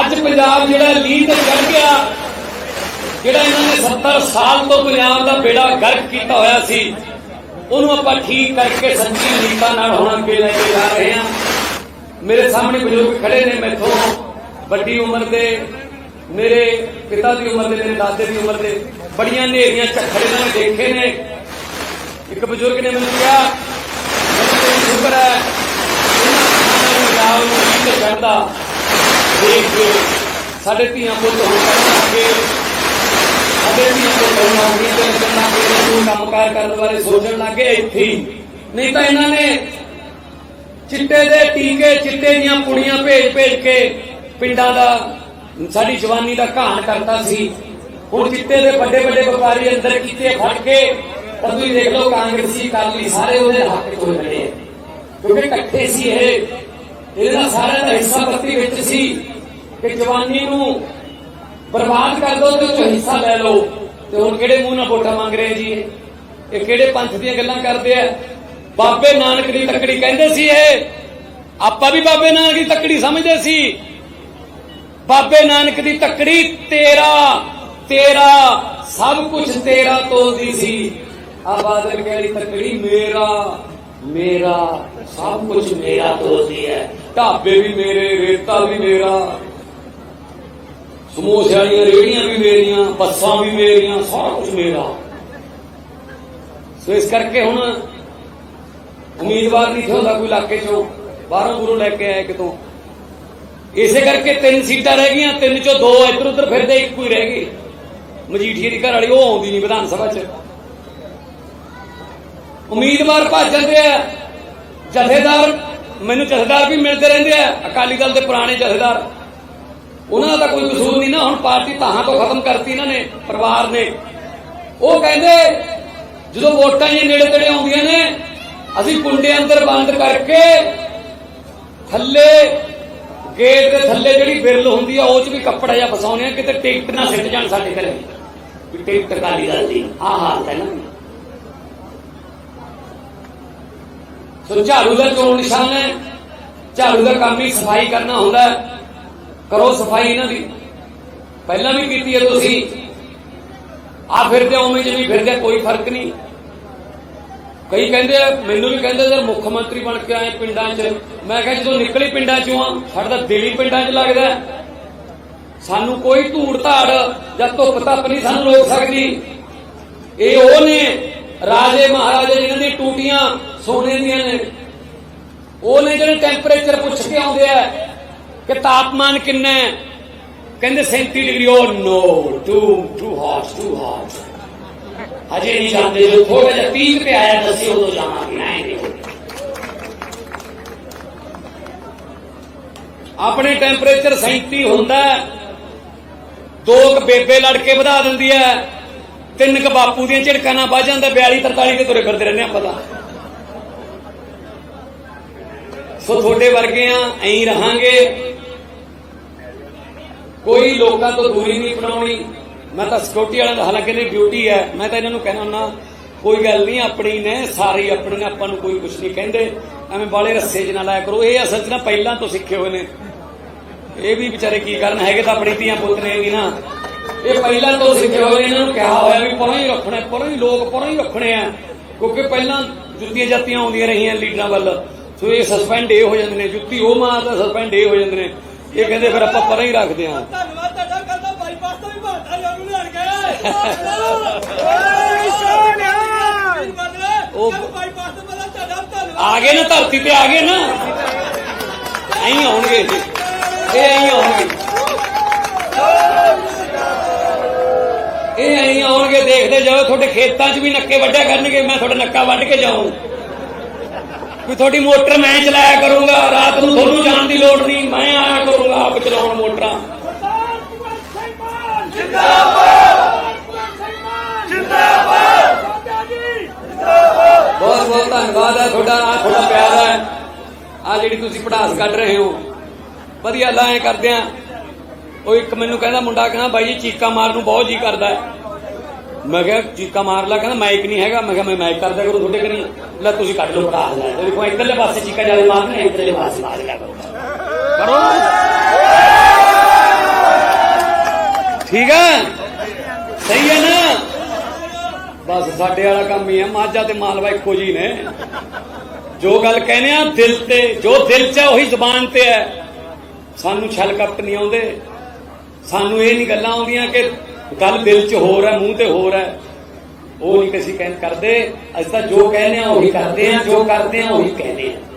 ਅੱਜ ਪੰਜਾਬ ਜਿਹੜਾ ਲੀਡ ਤੇ ਚੜ ਗਿਆ, ਜਿਹੜਾ ਇਹਨਾਂ ਨੇ 70 ਸਾਲ ਤੋਂ ਪੰਜਾਬ ਦਾ ਬੇੜਾ ਗਰਕ ਕੀਤਾ ਹੋਇਆ ਸੀ, ਉਹਨੂੰ ਆਪਾਂ ਠੀਕ ਕਰਕੇ ਸੱਚੀ ਨੀਤਾ ਨਾਲ ਹੁਣ ਅੱਗੇ ਲੈ ਕੇ ਜਾ ਰਹੇ ਹਾਂ। ਮੇਰੇ ਸਾਹਮਣੇ ਬਜ਼ੁਰਗ ਖੜੇ ਨੇ ਮੈਥੋਂ, ਵੱਡੀ ਉਮਰ ਦੇ, ਮੇਰੇ ਪਿਤਾ ਦੀ ਉਮਰ ਦੇ, ਮੇਰੇ ਦਾਦੇ ਦੀ ਉਮਰ ਦੇ, ਬੜੀਆਂ ਨੇਰੀਆਂ ਝੱਖੜੇ ਨਾਲ ਦੇਖੇ ਨੇ। ਇੱਕ ਬਜ਼ੁਰਗ ਨੇ ਮੈਨੂੰ ਕਿਹਾ, ਮੈਨੂੰ ਸ਼ੁਕਰ ਹੈ, ਇਹਨਾਂ ਨੂੰ ਪੰਜਾਬ ਨੂੰ ਲੀਡ ਕਰਦਾ ਦੇਖ ਕੇ ਸਾਡੇ ਧੀਆਂ ਪੁੱਤ ਹੋ ਕਰਨਗੇ ਸਾਡੇ ਧੀਆਂ ਪੁੱਤ ਨੌਕਰੀ ਤੇ ਲੱਗਣ ਲੱਗੇ ਨੂੰ ਕੰਮਕਾਰ ਕਰਨ ਬਾਰੇ ਸੋਚਣ ਲੱਗੇ ਇੱਥੇ ਨਹੀਂ ਤਾਂ ਇਹਨਾਂ ਨੇ ਚਿੱਟੇ ਦੇ ਟੀਕੇ, ਚਿੱਟੇ ਦੀਆਂ ਪੁੜੀਆਂ ਭੇਜ ਭੇਜ ਕੇ ਪਿੰਡਾਂ ਦਾ, ਸਾਡੀ ਜਵਾਨੀ ਦਾ ਘਾਣ ਕਰਤਾ ਸੀ। ਹੁਣ ਚਿੱਟੇ ਦੇ ਵੱਡੇ ਵੱਡੇ ਵਪਾਰੀ ਅੰਦਰ ਕੀਤੇ ਫੜ ਕੇ ਤਾਂ ਤੁਸੀਂ ਦੇਖ ਲਓ ਕਾਂਗਰਸੀ ਕਾਲੀ ਸਾਰੇ ਉਹਦੇ ਹੱਕ ਤੋਂ ਮਿਲੇ ਕਿਉਂਕਿ ਇਕੱਠੇ ਸੀ ਇਹ। ਇਹਦਾ ਸਾਰਾ ਦਾ ਹਿੱਸਾ ਪੱਤੀ ਵਿੱਚ ਸੀ ਕਿ ਜਵਾਨੀ ਨੂੰ ਬਰਬਾਦ ਕਰ ਦੋ ਤੇ ਉਹ ਹਿੱਸਾ ਲੈ ਲਓ। ਤੇ ਹੁਣ ਕਿਹੜੇ ਮੂੰਹ ਨਾਲ ਵੋਟਾਂ ਮੰਗ ਰਹੇ ਜੀ ਇਹ? ਕਿਹੜੇ ਪੰਥ ਦੀਆਂ ਗੱਲਾਂ ਕਰਦੇ ਆ? ਬਾਬੇ ਨਾਨਕ ਦੀ ਤੱਕੜੀ ਕਹਿੰਦੇ ਸੀ ਇਹ। ਆਪਾਂ ਵੀ ਬਾਬੇ ਨਾਨਕ ਦੀ ਤੱਕੜੀ ਸਮਝਦੇ ਸੀ। ਬਾਬੇ ਨਾਨਕ ਦੀ ਤੱਕੜੀ ਤੇਰਾ ਤੇਰਾ, ਸਭ ਕੁਝ ਤੇਰਾ ਤੋਲਦੀ ਸੀ। ਆ ਬਾਦਲ ਕਹਿੰਦੀ ਤੱਕੜੀ ਮੇਰਾ। ਮੇਰਾ, ਸਭ ਕੁਝ ਮੇਰਾ ਤੋਲਦੀ ਹੈ। ਢਾਬੇ ਵੀ ਮੇਰੇ, ਰੇਤਾ ਵੀ ਮੇਰਾ। ਸਮੋਸੇ ਵਾਲੀਆਂ ਰੇੜੀਆਂ ਵੀ ਮੇਰੀਆਂ, ਬੱਸਾਂ ਵੀ ਮੇਰੀਆਂ ਸਾਰਾ ਕੁਝ ਮੇਰਾ। ਸੋ ਇਸ ਕਰਕੇ ਹੁਣ ਉਮੀਦਵਾਰ ਨਹੀਂ ਹੁੰਦਾ ਕੋਈ ਇਲਾਕੇ ਚੋਂ। ਬਾਹਰੋਂ ਗੁਰੂ ਲੈ ਕੇ ਆਏ ਕਿਤੋਂ। ਇਸੇ ਕਰਕੇ ਤਿੰਨ ਸੀਟਾਂ ਰਹਿ ਗਈਆਂ, ਤਿੰਨ ਚੋਂ ਦੋ ਇੱਧਰ ਉੱਧਰ ਫਿਰਦੇ, ਇੱਕ ਕੋਈ ਰਹਿ ਗਈ। ਮਜੀਠੀਏ ਦੀ ਘਰ ਵਾਲੀ ਉਹ ਆਉਂਦੀ ਨਹੀਂ ਵਿਧਾਨ ਸਭਾ 'ਚ। ਉਮੀਦਵਾਰ ਭੱਜ ਜਾਂਦੇ ਆ। ਜਥੇਦਾਰ, ਮੈਨੂੰ ਜਥੇਦਾਰ ਵੀ ਮਿਲਦੇ ਰਹਿੰਦੇ ਆ। ਅਕਾਲੀ ਦਲ ਦੇ ਪੁਰਾਣੇ ਜਥੇਦਾਰ। ਉਹਨਾਂ ਦਾ ਤਾਂ ਕੋਈ ਕਸੂਰ ਨਹੀਂ ਨਾ, ਹੁਣ ਪਾਰਟੀ ਤਾਹਾਂ ਤੋਂ ਖਤਮ ਕਰਤੀ ਇਹਨਾਂ ਨੇ, ਪਰਿਵਾਰ ਨੇ। ਉਹ ਕਹਿੰਦੇ, ਜਦੋਂ ਵੋਟਾਂ ਜੀ ਨੇੜੇ ਤੇੜੇ ਆਉਂਦੀਆਂ ਨੇ, ਅਸੀਂ ਕੁੰਡੇ ਅੰਦਰ ਬੰਦ ਕਰਕੇ ਥੱਲੇ, ਗੇਟ ਦੇ ਥੱਲੇ ਜਿਹੜੀ ਬਿਰਲ ਹੁੰਦੀ ਆ, ਉਹ ਚ ਵੀ ਕੱਪੜਾ ਜਿਹਾ ਫਸਾਉਣੇ ਆ, ਕਿਤੇ ਟਿਕਟ ਨਾ ਸਿੱਟ ਜਾਣ ਸਾਡੇ ਘਰੇ। ਵੀ ਟਿਕਟ ਕਾਲੀ ਗੱਲ ਦੀ, ਆਹ ਹਾਲਤ ਹੈ ਨਾ। ਸੋ ਝਾੜੂ ਦਾ ਚੋਣ ਨਿਸ਼ਾਨ ਹੈ, ਝਾੜੂ ਦਾ ਕੰਮ ਹੀ ਸਫ਼ਾਈ ਕਰਨਾ ਹੁੰਦਾ ਕਰੋ ਸਫ਼ਾਈ ਇਹਨਾਂ ਦੀ। ਪਹਿਲਾਂ ਵੀ ਕੀਤੀ ਹੈ ਤੁਸੀਂ। ਆ ਫਿਰਦੇ ਉਵੇਂ ਜਿਵੇਂ ਫਿਰਦੇ ਕੋਈ ਫ਼ਰਕ ਨਹੀਂ। ਕਈ ਕਹਿੰਦੇ ਮੈਨੂੰ ਵੀ ਕਹਿੰਦੇ ਸਰ ਮੁੱਖ ਮੰਤਰੀ ਬਣ ਕੇ ਆਏ ਪਿੰਡਾਂ 'ਚ, ਮੈਂ ਕਿਹਾ ਜਦੋਂ ਨਿਕਲੀ ਪਿੰਡਾਂ 'ਚੋਂ ਆ, ਸਾਡਾ ਤਾਂ ਦਿਲ ਹੀ ਪਿੰਡਾਂ 'ਚ ਲੱਗਦਾ ਸਾਨੂੰ ਕੋਈ ਧੂੜ ਧਾੜ ਜਾਂ ਧੁੱਪ ਧੱਪ ਨਹੀਂ, ਸਾਨੂੰ ਰੋਕ ਸਕਦੀ। ਇਹ ਉਹ ਨੇ ਰਾਜੇ ਮਹਾਰਾਜੇ ਜਿਨ੍ਹਾਂ ਦੀ ਸੋਨੇ ਦੀਆਂ ਨੇ। ਉਹ ਨੇ ਜਿਹੜੇ ਟੈਂਪਰੇਚਰ ਪੁੱਛ ਕੇ ਆਉਂਦੇ ਆ ਕਿ ਤਾਪਮਾਨ ਕਿੰਨਾ ਹੈ? ਕਹਿੰਦੇ 37 ਡਿਗਰੀ। ਉਹ no too too hot too hot ਹਜੇ ਨਹੀਂ ਜਾਂਦੇ। ਜੋ ਥੋੜਾ ਜਿਹਾ 30 ਤੇ ਆਇਆ ਦੱਸੀ ਉਦੋਂ ਜਾਵਾਂਗੇ। ਨਹੀਂ ਆਪਣੇ ਟੈਂਪਰੇਚਰ 37 ਹੁੰਦਾ ਦੋ ਕ ਬੇਬੇ ਲੜ ਕੇ ਵਧਾ ਦਿੰਦੀ ਹੈ। ਤਿੰਨ ਕ ਬਾਪੂ ਦੀਆਂ ਝਿੜਕਾਂ ਨਾਲ ਵੱਜ ਜਾਂਦਾ 42 43 ਤੇ ਤੁਰੇ ਫਿਰਦੇ ਰਹਿੰਦੇ ਆਪਾਂ ਪਤਾ। ਸੋ ਤੁਹਾਡੇ ਵਰਗੇ ਆ, ਐਂ ਰਹਾਂਗੇ। ਕੋਈ ਲੋਕਾਂ ਤੋਂ ਦੂਰੀ ਨਹੀਂ ਬਣਾਉਣੀ। ਮੈਂ ਤਾਂ ਸਿਕਿਉਰਿਟੀ ਵਾਲਿਆਂ ਦਾ ਹਾਲਾਂਕਿ ਇਹਦੀ ਡਿਊਟੀ ਹੈ। ਮੈਂ ਤਾਂ ਇਹਨਾਂ ਨੂੰ ਕਹਿਣਾ ਹੁੰਦਾ, ਕੋਈ ਗੱਲ ਨਹੀਂ, ਆਪਣੀ ਨੇ, ਸਾਰੇ ਆਪਣੇ ਨੇ, ਆਪਾਂ ਨੂੰ ਕੋਈ ਕੁਝ ਨਹੀਂ ਕਹਿੰਦੇ। ਐਵੇਂ ਬਾਲੇ ਰੱਸੇ 'ਚ ਨਾ ਲਾਇਆ ਕਰੋ। ਇਹ ਅਸਲ 'ਚ ਨਾ ਪਹਿਲਾਂ ਤੋਂ ਸਿੱਖੇ ਹੋਏ ਨੇ। ਇਹ ਵੀ ਵਿਚਾਰੇ ਕੀ ਕਰਨ, ਹੈਗੇ ਤਾਂ ਆਪਣੀ ਧੀਆਂ ਪੁੱਤ ਨੇ ਵੀ ਨਾ। ਇਹ ਪਹਿਲਾਂ ਤੋਂ ਸਿੱਖੇ ਹੋਏ ਨੇ, ਇਹਨਾਂ ਨੂੰ ਕਿਹਾ ਹੋਇਆ ਵੀ ਪਰਾਂ ਹੀ ਰੱਖਣਾ ਪਰਾਂ ਹੀ ਲੋਕ ਪਰਾਂ ਹੀ ਰੱਖਣੇ ਆ। ਕਿਉਂਕਿ ਪਹਿਲਾਂ ਜੁੱਤੀਆਂ ਜਾਤੀਆਂ ਆਉਂਦੀਆਂ ਰਹੀਆਂ ਲੀਡਰਾਂ ਵੱਲ। ਸੋ ਇਹ ਸਸਪੈਂਡ ਇਹ ਹੋ ਜਾਂਦੇ ਨੇ ਜੁੱਤੀ ਉਹ ਮਾਰਦਾ ਸਸਪੈਂਡ ਇਹ ਹੋ ਜਾਂਦੇ ਨੇ। ਇਹ ਕਹਿੰਦੇ ਫਿਰ ਆਪਾਂ ਪਰਾਂ ਹੀ ਰੱਖਦੇ ਆ ਧੰਨਵਾਦ ਤੁਹਾਡਾ ਕਰਦਾ ਬਾਈਪਾਸ ਤੋਂ ਵੀ ਭਾਰਤਾ ਜਾਨੂੰ ਲੈਣ ਗਏ। ਓਏ ਸੋਨਿਆ ਉਹ- ਉਹ ਬਾਈਪਾਸ ਤੋਂ ਪਹਿਲਾਂ ਤੁਹਾਡਾ ਧੰਨਵਾਦ। ਆ ਗਏ ਨਾ ਧਰਤੀ ਤੇ ਆ ਗਏ ਨਾ। ਐਂ ਆਉਣਗੇ। ਇਹ ਐਂ ਆਉਣਗੇ ਜਾਓ, ਤੁਹਾਡੇ ਖੇਤਾਂ 'ਚ ਵੀ ਨੱਕੇ ਵੱਢਿਆ ਕਰਨਗੇ, ਮੈਂ ਤੁਹਾਡਾ ਨੱਕਾ ਵੱਢ ਕੇ ਜਾਊਂ। ਵੀ ਤੁਹਾਡੀ ਮੋਟਰ ਮੈਂ ਚਲਾਇਆ ਕਰੂੰਗਾ, ਰਾਤ ਨੂੰ ਤੁਹਾਨੂੰ ਜਾਣ ਦੀ ਲੋੜ ਨਹੀਂ, ਮੈਂ ਆਇਆ ਕਰੂੰਗਾ, ਆਪ ਚਲਾਉਣ ਮੋਟਰਾਂ। ਬਹੁਤ ਬਹੁਤ ਧੰਨਵਾਦ ਹੈ ਤੁਹਾਡਾ ਆ ਤੁਹਾਡਾ ਪਿਆਰ ਹੈ। ਆ ਜਿਹੜੀ ਤੁਸੀਂ ਪੜਾਸ ਕੱਢ ਰਹੇ ਹੋ, ਵਧੀਆ ਅੱਲਾ ਐ ਕਰਦੇ ਆ। ਉਹ ਇੱਕ ਮੈਨੂੰ ਕਹਿੰਦਾ ਮੁੰਡਾ ਕਹਿੰਦਾ, ਬਾਈ ਜੀ, ਚੀਕਾ ਮਾਰਨ ਨੂੰ ਬਹੁਤ ਜੀ ਕਰਦਾ ਹੈ। ਮੈਂ ਕਿਹਾ, ਚੀਕਾ ਮਾਰ ਲਾ ਕਹਿੰਦਾ ਮਾਈਕ ਨਹੀਂ ਹੈਗਾ। ਮੈਂ ਕਿਹਾ, ਮੈਂ ਮਾਈਕ ਕਰਦਾ ਕਰੂੰ ਤੁਹਾਡੇ ਕਰੀ ਲੈ, ਤੁਸੀਂ ਕੱਢ ਲਓ ਪੜਾਸ ਲੈ। ਦੇਖੋ, ਇੱਧਰਲੇ ਪਾਸੇ ਚੀਕਾ ਜ਼ਿਆਦਾ ਮਾਰਨਾ ਇੱਧਰਲੇ ਪਾਸੇ ਮਾਰ ਲਿਆ ਕਰੋ। ਕਰੋ। ਠੀਕ ਹੈ ਸਹੀ ਹੈ ਨਾ? ਬਸ, ਸਾਡੇ ਵਾਲਾ ਕੰਮ ਹੀ ਹੈ ਮਾਝਾ ਤੇ ਮਾਲਵਾ ਇੱਕੋ ਜੀ ਨੇ। ਜੋ ਗੱਲ ਕਹਿੰਦੇ ਆ, ਦਿਲ ਤੇ, ਜੋ ਦਿਲ 'ਚ ਉਹੀ ਜ਼ੁਬਾਨ ਤੇ ਹੈ ਸਾਨੂੰ ਛਲ ਕਪਟ ਨਹੀਂ ਆਉਂਦੇ। ਸਾਨੂੰ ਇਹ ਨਹੀਂ ਗੱਲਾਂ ਆਉਂਦੀਆਂ ਕਿ ਗੱਲ ਦਿਲ 'ਚ ਹੋਰ ਹੈ ਮੂੰਹ ਤੇ ਹੋਰ ਹੈ ਉਹ ਨਹੀਂ ਕਿਸੇ ਕਹਿੰ ਕਰਦੇ, ਅਸੀਂ ਤਾਂ ਜੋ ਕਹਿੰਦੇ ਆ, ਉਹੀ ਕਰਦੇ ਆ, ਜੋ ਕਰਦੇ ਆ, ਉਹੀ ਕਹਿੰਦੇ ਆ।